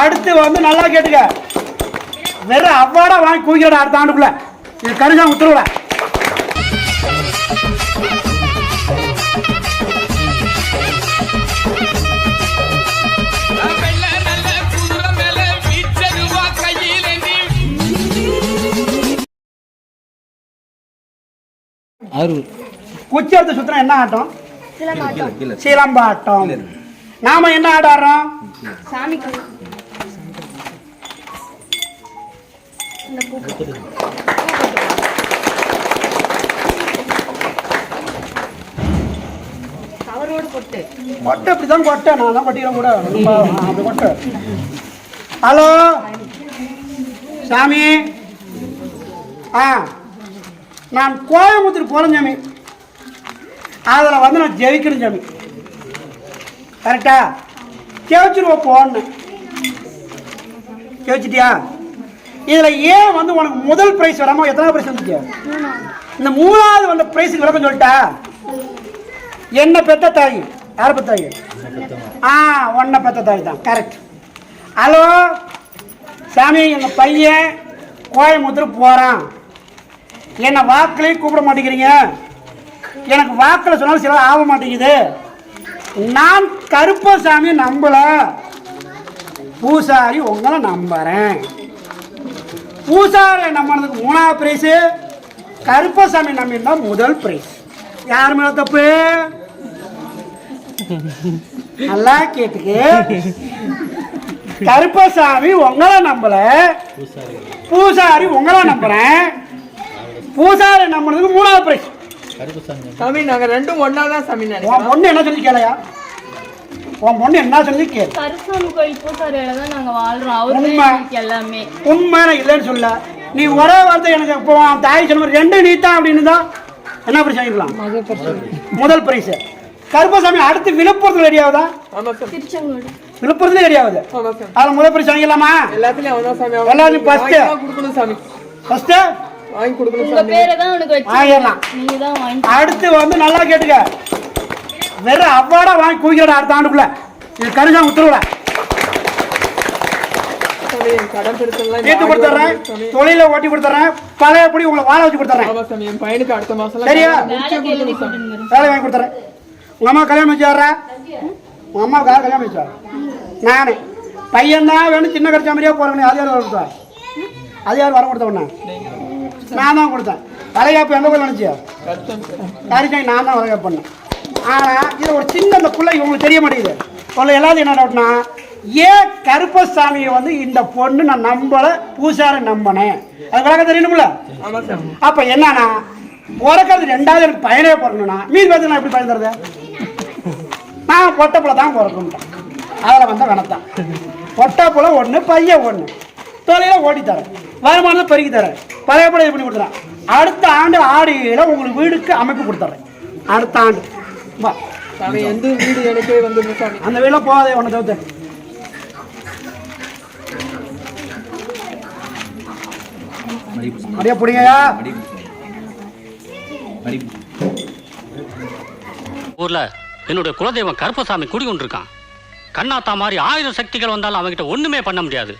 அடுத்து வந்து நல்லா கேட்டுக்க. வெறும் அவ்வாடா வாங்கி குவிக்கிறடா அடுத்த ஆண்டுக்குள்ள. இது கருங்கா உத்தரவுல குச்சி எடுத்து சுத்தினா என்ன ஆட்டம்? சிலம்பாட்டம். நாம என்ன ஆட ஆடுறோம்? சாமிக்கு. கொட்டை இப்படிதான் கொட்டை. நான் தான் கொட்டிக்கிறேன் கூட அப்படி கொட்டை. ஹலோ? சாமி? ஆ. நான் கோயம்புத்தூர் போகிறேன் சாமி. அதில் வந்து நான் ஜெயிக்கணும் சாமி. கரெக்டா? ஜெயிச்சிருவோம் போன்னு. ஜெயிச்சிட்டியா இதில் ஏன் வந்து உனக்கு முதல் ப்ரைஸ் வராமல் எத்தனை ப்ரைஸ் வந்துச்சு? இந்த மூணாவது வந்த ப்ரைஸுக்கு விளக்கம் சொல்லிட்டா? என்ன பெத்த தாய்? யார் பெத்த தாய்? ஆ ஒன்றை பெத்த தாய் தான். கரெக்ட் ஹலோ சாமி எங்கள் பையன் கோயம்புத்தூர் போகிறான் என்னை வாக்கிலையும் கூப்பிட மாட்டேங்கிறீங்க. எனக்கு வாக்கில் சொன்னாலும் சில ஆக மாட்டேங்குது. நான் கருப்பசாமி நம்பல. பூசாரி உங்களை நம்புறேன். பூசாரி நம்பினதுக்கு மூணாவது ப்ரைஸு கருப்பசாமி நம்பினா முதல் ப்ரைஸ் யார் மேல தப்பு? நல்லா கேட்டுக்கு. கருப்பசாமி உங்களை நம்பல. பூசாரி உங்களை நம்புறேன். பூசாரி நம்பினதுக்கு மூணாவது ப்ரைஸ் சாமி நாங்க ரெண்டும் ஒன்னா தான் சாமி உன் பொண்ணு என்ன சொல்லி கேளையா? உன் பொண்ணு என்ன சொல்லி கேளு? கருசாமி கோயில் பூசாரியில தான் நாங்க வாழ்றோம். அவரு உண்மை. எல்லாமே. உண்மை நான் இல்லைன்னு சொல்ல. நீ ஒரே வார்த்தை எனக்கு இப்போ உன் தாய் சொன்ன மாதிரி ரெண்டு நீ தான் அப்படின்னு தான் என்ன பிரைஸ் வாங்கிக்கலாம் முதல் பிரைஸ் கருப்பசாமி அடுத்து விழுப்புரத்தில் ரெடி ஆகுதா? ஆமா சாமி திருச்செங்கோடு. விழுப்புரத்துல ரெடி ஆகுது. ஆமா சாமி அதில் முதல் பிரைஸ் வாங்கிக்கலாமா எல்லாத்துலயும் எல்லாத்துலயும் first. வாங்கி வாங்கி கொடுக்கணும் உங்க பேரை தான் உனக்கு வச்சு வாங்கிடலாம். நீங்க தான் வாங்கி அடுத்து வந்து நல்லா கேட்டுக்க. வெறும் அவ்வாடா வாங்கி குவிக்கிறடா அடுத்த ஆண்டுக்குள்ள. இது கருங்கா உத்தரவுல. தொழில ஓட்டி கொடுத்துட்றேன் பழையபடி உங்களை வாழ வச்சு என் பையனுக்கு அடுத்த மாசம் சரியா? வேலை வாங்கி கொடுத்துறேன். உங்க அம்மா கல்யாணம் வச்சு வர்றா? உங்க அம்மாவுக்காக கல்யாணம் வச்சு நானே. பையன் தான் வேணும் சின்ன கடிச்ச மாதிரியே போறேன் அது யார் வர கொடுத்தா? அது யார் வர கொடுத்த உடனே நான் தான் கொடுத்தேன். வளைகாப்பு எந்த கோயில் நினச்சியா காரிச்சாய் நான் தான் வளைகாப்பு பண்ணேன். ஆனால் இது ஒரு சின்ன அந்த பிள்ளை இவங்களுக்கு தெரிய மாட்டேங்குது. உள்ள எல்லாத்தையும் என்ன டவுட்னா ஏன் கருப்பசாமியை வந்து இந்த பொண்ணு நான் நம்பல பூசாரை நம்பினேன். அது விளக்கம் தெரியணும்ல? அப்ப என்னன்னா பிறக்கிறது ரெண்டாவது எனக்கு பையனே பிறக்கணும்னா மீதி பேருக்கு நான் எப்படி பயன் தருது? நான் பொட்டப்புல தான் பிறக்கணும் அதில் வந்த கணத்தான் பொட்டப்புல ஒன்று பையன் ஒன்று தொலைல ஓடி தரேன் வருமானத்தை பெருக்கி தரேன் பழையப்பட இது பண்ணி கொடுத்துறேன். அடுத்த ஆண்டு ஆடியில் உங்களுக்கு வீடுக்கு அமைப்பு கொடுத்துட்றேன் அடுத்த ஆண்டு. வா. சாமி எந்த வீடு எனக்கே சாமி அந்த வீட்டில் போகாதே ஒன்று தவிர்த்து. அப்படியே பிடிங்கயா ஊர்ல என்னுடைய குலதெய்வம் கருப்பசாமி குடிகொண்டிருக்கான் கண்ணாத்தா மாதிரி ஆயிரம் சக்திகள் வந்தாலும் அவன்கிட்ட ஒண்ணுமே பண்ண முடியாது.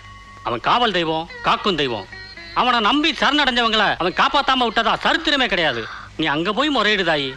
அவன் காவல் தெய்வம் காக்கும் தெய்வம். அவனை நம்பி சரணடைஞ்சவங்கள அவன் காப்பாத்தாம விட்டதா? சரித்திரமே கிடையாது. நீ அங்க போய் முறையிடுதாயி